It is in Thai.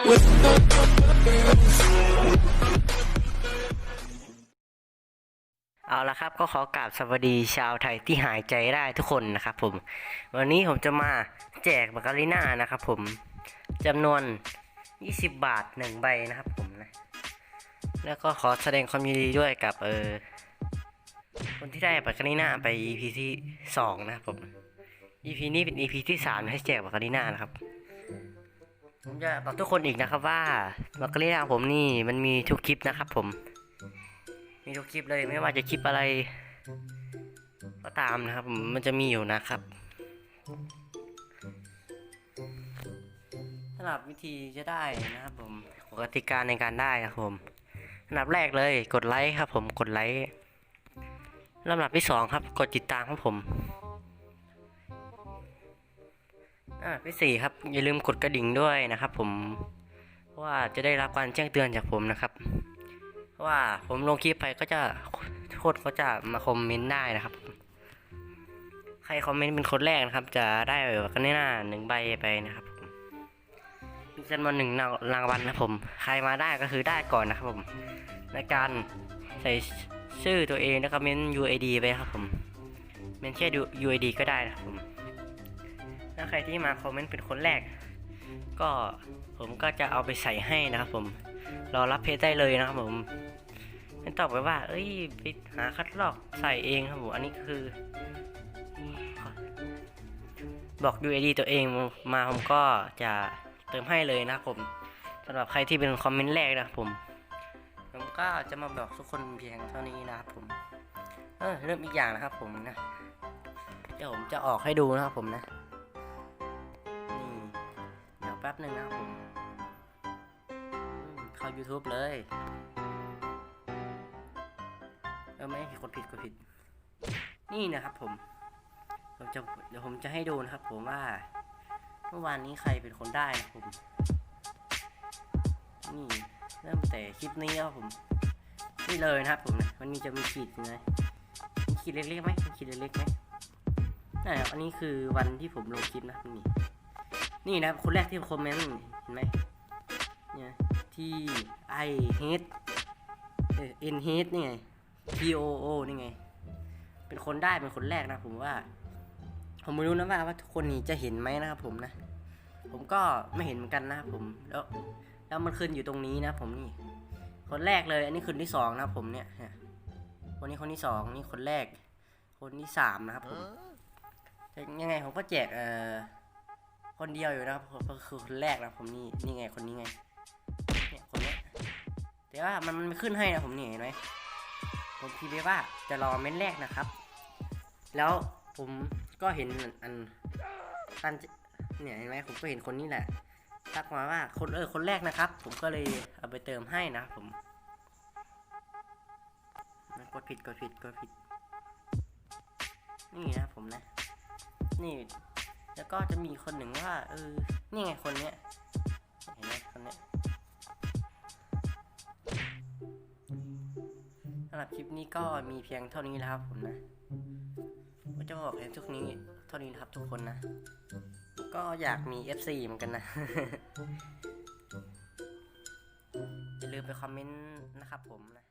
เอาละครับก็ขอกราบสวัสดีชาวไทยที่หายใจได้ทุกคนนะครับผม วันนี้ผมจะมาแจกบัคการีน่านะครับผมจำนวน 20 บาท 1 ใบนะครับผมนะแล้วก็ขอแสดงความยินดีด้วยกับเออคนที่ได้บัคการีน่าไป EP ที่ 2 นะครับผม EP นี้เป็น EP ที่3ให้แจกบัคการีน่านะครับ ผมจะบอกทุกคนอีกนะครับว่าบัคการีน่ของผมนี่มันมีทุกคลิปนะครับ ผม มีทุกคลิปเลยไม่ว่าจะคลิปอะไร ก็ตามนะครับ มันจะมีอยู่นะครับสำหรับวิธีจะได้นะครับ ผมกติกาในการได้ครับผมอันดับแรกเลย กดไลค์ครับ ผมกดไลค์ลำดับที่สองครับ กดติดตามครับผม อันดับที่สี่ครับอย่าลืมกดกระดิ่งด้วยนะครับ ผมเพราะว่าจะได้รับการแจ้งเตือนจากผมนะครับเพราะว่าผมลงคลิปไปก็จะทุกคนก็จะมาคอมเมนต์ได้นะครับ ใครคอมเมนต์เป็นคนแรกนะครับ จะได้กันหน้าหนึ่งใบไปนะครับผมมีจำนวนหนึ่งรางวัลนะผม ใครมาได้ก็คือได้ก่อนนะครับผม ในการใส่ชื่อตัวเองแล้วก็เมน UID ไปครับผม เมนแค่ UID ก็ได้นะครับผม ถ้าใครที่มาคอมเมนต์เป็นคนแรก ก็ผมก็จะเอาไปใส่ให้นะครับผมรอรับเพจได้เลยนะครับผมไม่ตอบไปว่า เอ้ยไปหาคัดลอกใส่เองครับผมอันนี้คือ บอก UID ตัวเองมาผมก็จะเติมให้เลยนะครับผมสำหรับใครที่เป็นคอมเมนต์แรกนะครับผม ผมก็จะมาบอกทุกคนเพียงเท่านี้นะครับผมเออเริ่มอีกอย่างนะครับผมนะเดี๋ยวผมจะออกให้ดูนะครับผมนะ หนึ่งนะครับผม เข้า YouTube เลย เออไม่กดผิดกดผิด นี่นะครับผมผมจะเดี๋ยวผมจะให้ดูนะครับผมว่า เมื่อวานนี้ใครเป็นคนได้นะครับผม นี่เริ่มแต่คลิปนี้ครับผม นี่เลยนะครับผมมันมีจะมีขีดยู่ไหมมีขีดเล็กๆไหมมีขีดเล็กๆไหมนั่นอันนี้คือวันที่ผมลงคลิปนะนี่ นี่นะครับคนแรกที่คอมเมนต์เห็นไหมเนี่ยที่ I hate เออ N hate นี่ไง T O O นี่ไง เป็นคนได้เป็นคนแรกนะผมว่า ผมไม่รู้นะว่าว่าทุกคนนี่จะเห็นไหมนะครับผมนะ ผมก็ไม่เห็นเหมือนกันนะครับผมแล้วแล้วมันขึ้นอยู่ตรงนี้นะผมนี่ คนแรกเลย อันนี้คนที่สองนะครับผมเนี่ยเนี่ยคนนี้คนที่สองนี่คนแรก คนที่สามนะครับผมแต่ยังไงผมก็แจกเอ่อ คนเดียวอยู่นะครับก็คือคนแรกนะผมนี่นี่ไงคนนี้ไงเนี่ยคนนี้แต่ว่ามันมันไม่ขึ้นให้นะผมนี่เห็นไหมผมพิมพ์ไปว่าจะรอเม้นแรกนะครับ แล้วผมก็เห็นอันอันเนี่ยเห็นไหมผมก็เห็นคนนี้แหละทักมาว่าคนเออคนแรกนะครับ ผมก็เลยเอาไปเติมให้นะผมกดผิดกดผิดกดผิด นี่นะผมนะ นี่ แล้วก็จะมีคนหนึ่งว่าเออนี่ไงคนเนี้ยเห็นไหมคนเนี้ยสำหรับคลิปนี้ก็มีเพียงเท่านี้แล้วครับผมนะก็จะบอกเพียงทุกนี้เท่านี้นะครับทุกคนนะ ก็อยากมี FC เหมือนกันนะอย่าลืมไปคอมเมนต์นะครับผมนะ